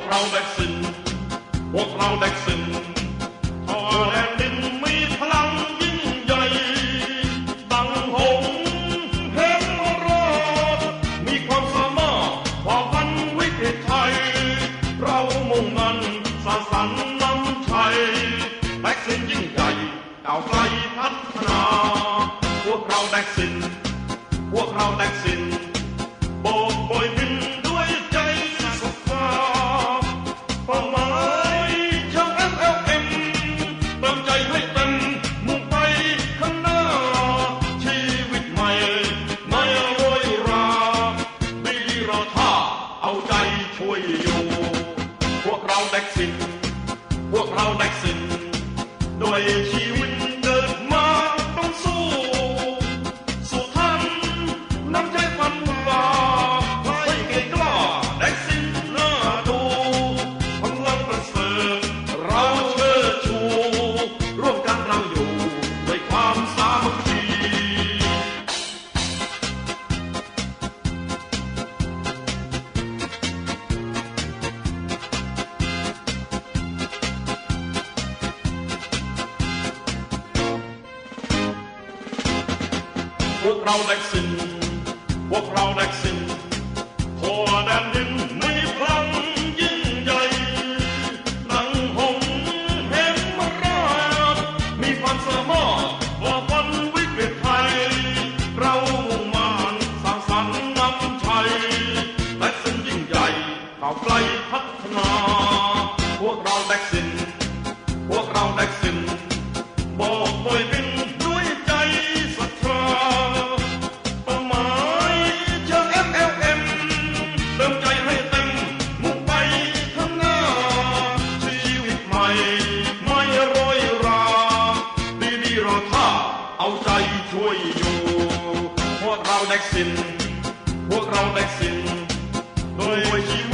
กเราแดกซินพวกเราแดกซินทอแดนดินมีพลังยิ่งใหญ่ ดังหงเห็นรอด มีความสามารถฝ่าฟันวิกฤตไทย เรามุ่งมันสร้างสรรค์นำชัยแดกซินยิ่งใหญ่ก้าวไกลพัฒนา พวกเราแดกซินพวกเราแดกซินโบกโบยบินด้วย เราแดกซิน พวกเราแดกซินด้วย พวกเราแดกซินพวกเราแดกซินทั่วแดนดินาใจช่วยอยู่ พวกเราเด็กสิน พวกเราเด็กสินโดยชีวิต